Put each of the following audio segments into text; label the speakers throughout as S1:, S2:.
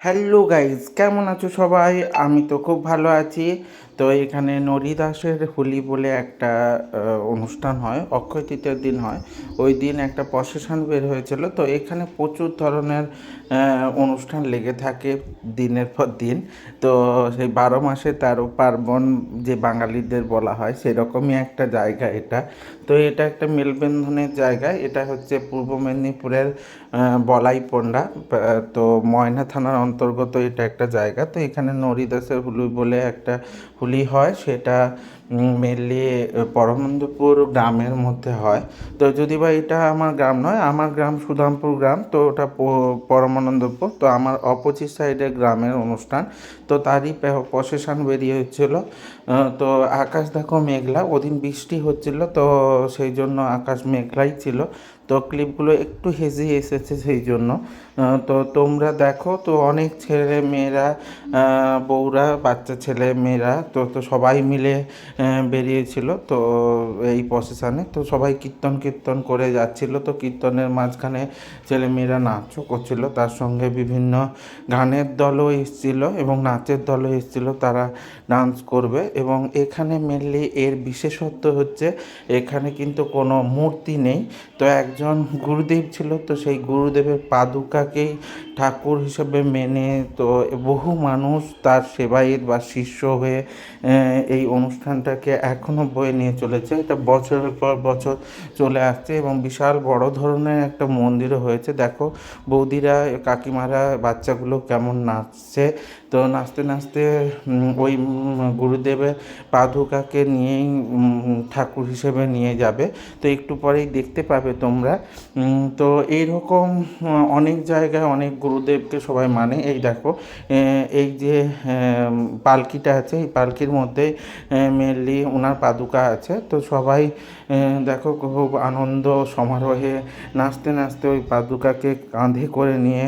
S1: Hello guys কেমন আছো সবাই? আমি তো খুব ভালো আছি। তো এখানে নরিদাসের হোলি বলে একটা অনুষ্ঠান হয়, অক্ষয় তৃতীয়ার দিন হয়। ওই দিন একটা প্রসেশন বের হয়েছিল, তো এখানে প্রচুর ধরনের অনুষ্ঠান লেগে থাকে দিনের পর দিন। তো সেই বারো মাসে তেরো পার্বণ যে বাঙালিদের বলা হয়, সেরকমই একটা জায়গা এটা। তো এটা একটা মেলবন্ধনের জায়গা, এটা হচ্ছে পূর্ব মেদিনীপুরের বলাইপন্ডা। তো ময়না থানার অন্তর্গত এটা একটা জায়গা। তো এখানে নরিদাসের হুলি বলে একটা হুলি হয় সেটা মেনলি পরমানন্দপুর গ্রামের মধ্যে হয়। তো যদি বা এটা আমার গ্রাম নয়, আমার গ্রাম সুদামপুর গ্রাম, তো ওটা পরমানন্দপুর, তো আমার অপোজিট সাইডে গ্রামের অনুষ্ঠান। তো তারই প্রসেশন বেরিয়ে হচ্ছিল। তো আকাশ দেখো মেঘলা, ওদিন বৃষ্টি হচ্ছিল, তো সেই জন্য আকাশ মেঘলাই ছিল। তো ক্লিপগুলো একটু হেজি এসেছে সেই জন্য। তো তোমরা দেখো, তো অনেক ছেলে মেয়েরা বউরা, বাচ্চা ছেলে মেয়েরা, তো তো সবাই মিলে বেরিয়েছিল তো এই প্রসেশনে তো সবাই কীর্তন কীর্তন করে যাচ্ছিল তো কীর্তনের মাঝখানে ছেলে মেয়েরা নাচও করছিল। তার সঙ্গে বিভিন্ন গানের দলও এসেছিল এবং নাচের দলও এসেছিল, তারা ডান্স করবে এবং এখানে মেনলি এর বিশেষত্ব হচ্ছে, এখানে কিন্তু কোনো মূর্তি নেই। তো একজন গুরুদেব ছিল, তো সেই গুরুদেবের পাদুকাকেই ঠাকুর হিসেবে মেনে, তো বহু মানুষ তার সেবায়িত বা শিষ্য হয়ে এই অনুষ্ঠানটাকে এখনও বয়ে নিয়ে চলেছে। এটা বছরের পর বছর চলে আসছে এবং বিশাল বড় ধরনের একটা মন্দিরও হয়েছে। দেখো, বৌদিরা, কাকিমারা, বাচ্চাগুলো কেমন নাচছে। তো নাচতে নাচতে ওই গুরুদেবের পাদুকাকে নিয়েই ঠাকুর হিসেবে নিয়ে যাবে। তো একটু পরেই দেখতে পাবে তোমরা উম, তো এইরকম অনেক জায়গায় অনেক গুরুদেবকে সবাই মানে। এই দেখো এই যে পালকিটা আছে এই পালকির মধ্যে মেনলি ওনার পাদুকা আছে। তো সবাই দেখো খুব আনন্দ সমারোহে নাচতে নাচতে ওই পাদুকাকে কাঁধে করে নিয়ে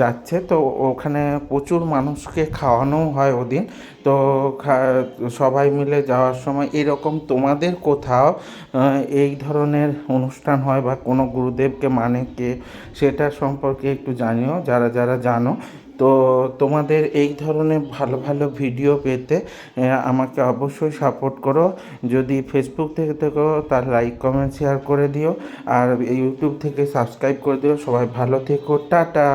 S1: যাচ্ছে। তো ওখানে প্রচুর মানুষকে খাওয়ানো হয় ওদিন। তো সবাই মিলে যাওয়ার সময় এরকম তোমাদের কোথাও এই ধরনের অনুষ্ঠান হয় বা কোনো গুরুদেবকে মানে কে সেটা সম্পর্কে একটু জানিও, যারা যারা জানো। তো তোমাদের এই ধরনের ভালো ভালো ভিডিও পেতে আমাকে অবশ্যই সাপোর্ট করো। যদি ফেসবুক থেকে থেকো, তার লাইক কমেন্ট শেয়ার করে দিও। আর ইউটিউব থেকে সাবস্ক্রাইব করে দিও। সবাই ভালো থেকো। টাটা!